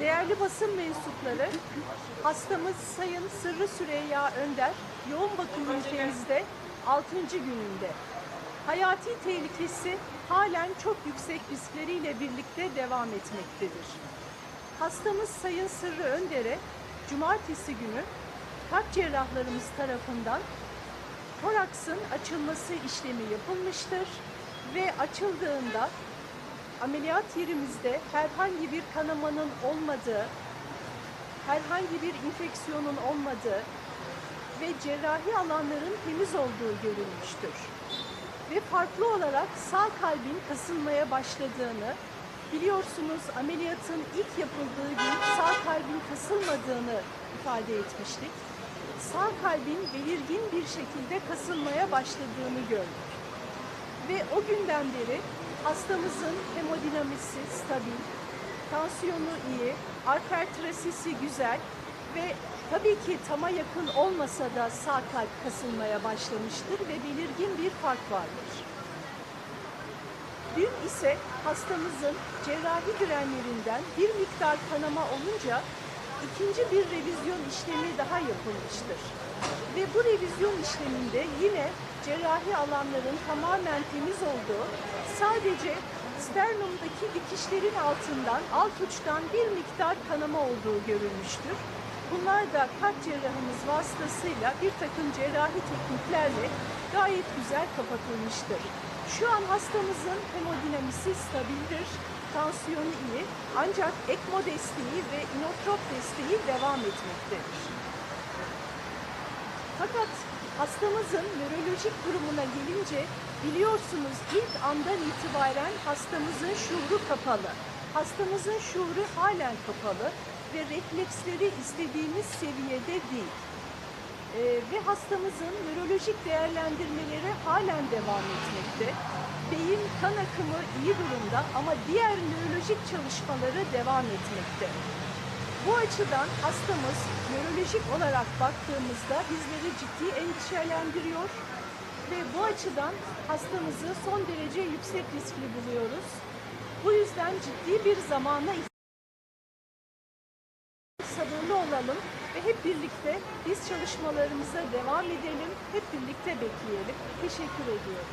Değerli basın mensupları, hastamız Sayın Sırrı Süreyya Önder yoğun bakım ünitenizde 6. gününde. Hayati tehlikesi halen çok yüksek riskleriyle birlikte devam etmektedir. Hastamız Sayın Sırrı Önder'e cumartesi günü kalp cerrahlarımız tarafından toraksın açılması işlemi yapılmıştır ve açıldığında ameliyat yerimizde herhangi bir kanamanın olmadığı, herhangi bir infeksiyonun olmadığı ve cerrahi alanların temiz olduğu görülmüştür. Ve farklı olarak sağ kalbin kasılmaya başladığını, biliyorsunuz ameliyatın ilk yapıldığı gün sağ kalbin kasılmadığını ifade etmiştik. Sağ kalbin belirgin bir şekilde kasılmaya başladığını gördük. Ve o günden beri hastamızın hemodinamisi stabil, tansiyonu iyi, arter trasisi güzel ve tabii ki tama yakın olmasa da sağ kalp kasılmaya başlamıştır ve belirgin bir fark vardır. Dün ise hastamızın cerrahi direnlerinden bir miktar kanama olunca ikinci bir revizyon işlemi daha yapılmıştır. Ve bu revizyon işleminde yine cerrahi alanların tamamen temiz olduğu, sadece sternumdaki dikişlerin altından, alt uçtan bir miktar kanama olduğu görülmüştür. Bunlar da kalp cerrahımız vasıtasıyla bir takım cerrahi tekniklerle gayet güzel kapatılmıştır. Şu an hastamızın hemodinamisi stabildir, tansiyonu iyi ancak ECMO desteği ve inotrop desteği devam etmektedir. Fakat hastamızın nörolojik durumuna gelince biliyorsunuz ilk andan itibaren hastamızın şuuru kapalı. Hastamızın şuuru halen kapalı ve refleksleri istediğimiz seviyede değil. Ee, ve hastamızın nörolojik değerlendirmeleri halen devam etmekte. Beyin kan akımı iyi durumda ama diğer nörolojik çalışmaları devam etmekte. Bu açıdan hastamız nörolojik olarak baktığımızda bizleri ciddi endişelendiriyor ve bu açıdan hastamızı son derece yüksek riskli buluyoruz. Bu yüzden ciddi bir zamana sabırlı olalım ve hep birlikte biz çalışmalarımıza devam edelim, hep birlikte bekleyelim. Teşekkür ediyorum.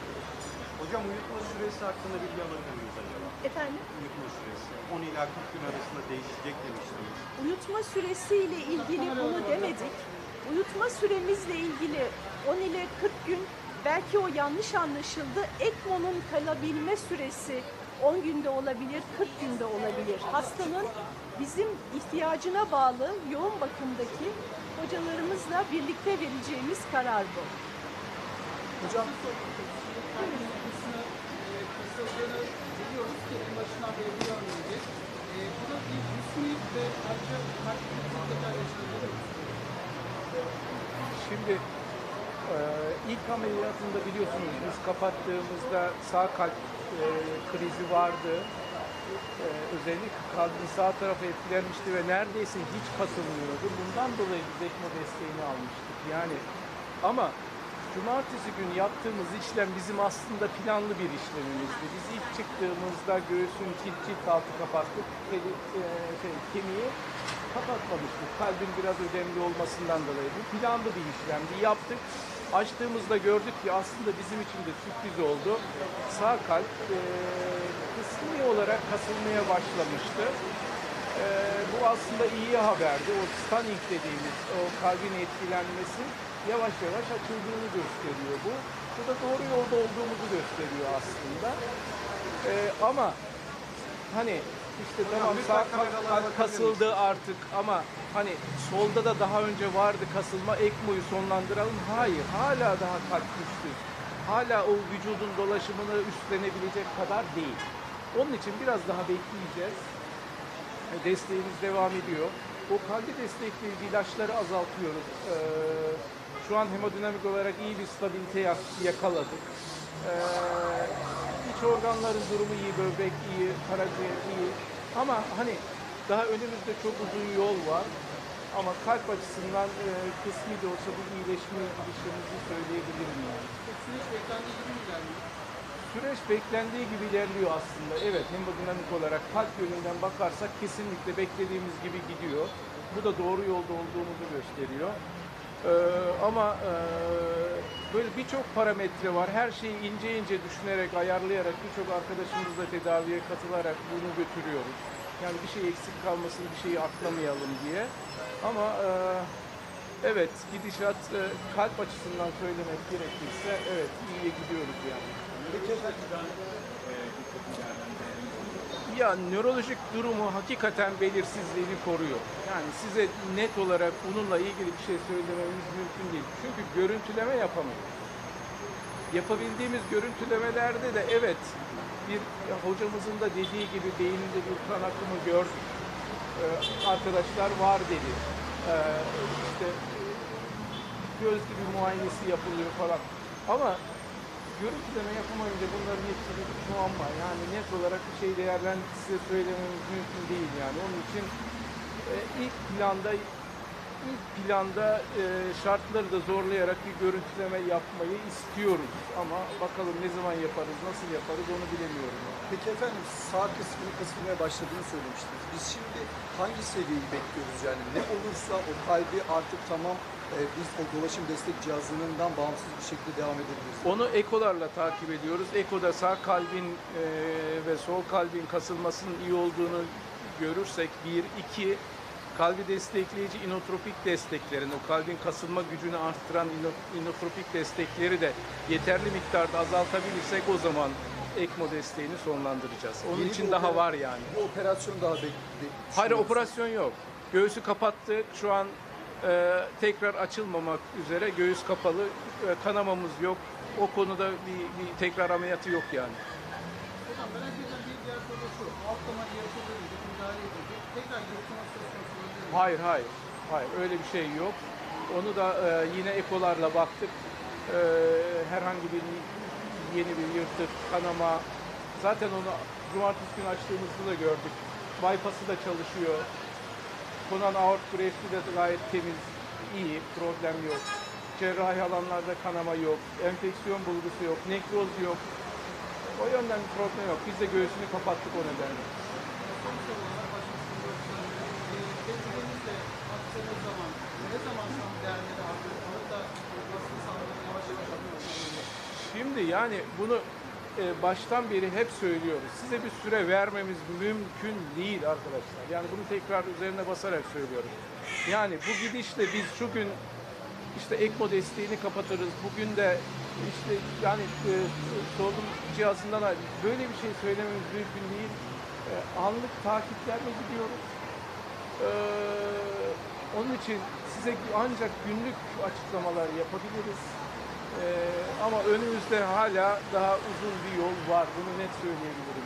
Hocam uyutma süresi hakkında bilgi alabilir miyiz acaba? Efendim? Uyutma süresi. 10 ila 40 gün arasında değişecek demiştiniz. Uyutma süresiyle ilgili bunu demedik. Uyutma süremizle ilgili 10 ile 40 gün belki o yanlış anlaşıldı. ECMO'nun kalabilme süresi 10 günde olabilir, 40 günde olabilir. Hastanın bizim ihtiyacına bağlı yoğun bakımdaki hocalarımızla birlikte vereceğimiz karar bu. Hocam biliyoruz ki en başından beri. E, bir ve? Şimdi e, ilk ameliyatında biliyorsunuz biz kapattığımızda sağ kalp e, krizi vardı. E, özellikle kalbin sağ tarafı etkilenmişti ve neredeyse hiç kasılmıyordu. Bundan dolayı biz ECMO desteğini almıştık. Yani ama cumartesi günü yaptığımız işlem bizim aslında planlı bir işlemimizdi. Biz ilk çıktığımızda göğsün cilt cilt altı kapattık. Keli, e, şey, kemiği kapatmamıştık. Kalbin biraz önemli olmasından dolayı. Bu planlı bir işlemdi. Yaptık. Açtığımızda gördük ki aslında bizim için de sürpriz oldu. Sağ kalp e, kısmi olarak kasılmaya başlamıştı. E, bu aslında iyi haberdi. O stunning dediğimiz o kalbin etkilenmesi yavaş yavaş açıldığını gösteriyor bu. Bu da doğru yolda olduğumuzu gösteriyor aslında. E, ama hani işte tamam sağ kasıldı artık ama hani solda da daha önce vardı kasılma ECMO'yu sonlandıralım. Hayır hala daha kalp güçlü. Hala o vücudun dolaşımını üstlenebilecek kadar değil. Onun için biraz daha bekleyeceğiz. E, Desteğimiz devam ediyor. O kalbi destekleyici ilaçları azaltıyoruz. Ee, şu an hemodinamik olarak iyi bir stabilite yak- yakaladık. Ee, iç organların durumu iyi, böbrek iyi, karaciğer iyi. Ama hani daha önümüzde çok uzun yol var. Ama kalp açısından e, kısmi de olsa bu iyileşme gidişimizi söyleyebilirim yani. Süreç beklendiği gibi ilerliyor? süreç beklendiği gibi ilerliyor aslında. Evet, hemodinamik olarak kalp yönünden bakarsak kesinlikle beklediğimiz gibi gidiyor. Bu da doğru yolda olduğumuzu gösteriyor. Ee, ama e, böyle birçok parametre var. Her şeyi ince ince düşünerek, ayarlayarak birçok arkadaşımızla tedaviye katılarak bunu götürüyoruz. Yani bir şey eksik kalmasın, bir şeyi atlamayalım diye. Ama e, evet gidişat e, kalp açısından söylemek gerekirse evet iyiye gidiyoruz yani. Ya nörolojik durumu hakikaten belirsizliğini koruyor. Yani size net olarak bununla ilgili bir şey söylememiz mümkün değil. Çünkü görüntüleme yapamıyoruz. Yapabildiğimiz görüntülemelerde de evet bir hocamızın da dediği gibi beyninde bir kan akımı gördük. Ee, arkadaşlar var dedi. Ee, işte göz gibi muayenesi yapılıyor falan. Ama görüntüleme yapamayınca bunların hepsi bir muamma. Yani net olarak bir şey değerlendirip size söylememiz mümkün değil yani. Onun için e, ilk planda ilk planda e, şartları da zorlayarak bir görüntüleme yapmayı istiyoruz. Ama bakalım ne zaman yaparız, nasıl yaparız onu bilemiyorum. Peki efendim sağ kısmını kısmına başladığını söylemiştiniz. Biz şimdi hangi seviyeyi bekliyoruz yani? Ne olursa o kalbi artık tamam e, biz o dolaşım destek cihazından bağımsız bir şekilde devam edebiliriz. Onu ekolarla takip ediyoruz. Ekoda sağ kalbin e, ve sol kalbin kasılmasının iyi olduğunu görürsek bir, iki kalbi destekleyici inotropik desteklerin, o kalbin kasılma gücünü arttıran ino- inotropik destekleri de yeterli miktarda azaltabilirsek o zaman ECMO desteğini sonlandıracağız. Onun Yeni için bir daha var yani. Bu operasyon daha bek bek- Hayır operasyon yok. Göğsü kapattık. Şu an e, tekrar açılmamak üzere. Göğüs kapalı. E, kanamamız yok. O konuda bir, bir tekrar ameliyatı yok yani. Hocam merak edilen bir diğer soru şu. Alt damar yaratılınca müdahale edildi. Tekrar yırtılma söz konusu olabilir mi? Hayır hayır. Hayır öyle bir şey yok. Onu da e, yine ekolarla baktık. E, herhangi bir yeni bir yırtık, kanama. Zaten onu cumartesi günü açtığımızda da gördük. Bypass'ı da çalışıyor. Konan aort grefti de gayet temiz, iyi, problem yok. Cerrahi alanlarda kanama yok, enfeksiyon bulgusu yok, nekroz yok. O yönden bir problem yok. Biz de göğsünü kapattık o nedenle. Şimdi yani bunu e, baştan beri hep söylüyoruz. Size bir süre vermemiz mümkün değil arkadaşlar. Yani bunu tekrar üzerine basarak söylüyorum. Yani bu gidişle biz şu gün işte ECMO desteğini kapatırız. Bugün de işte yani e, solunum cihazından böyle bir şey söylememiz mümkün değil. E, anlık takiplerle gidiyoruz. Ee, onun için size ancak günlük açıklamalar yapabiliriz. Ee, ama önümüzde hala daha uzun bir yol var. Bunu net söyleyebilirim.